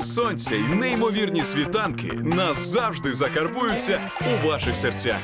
Сонця й неймовірні світанки назавжди закарбуються у ваших серцях.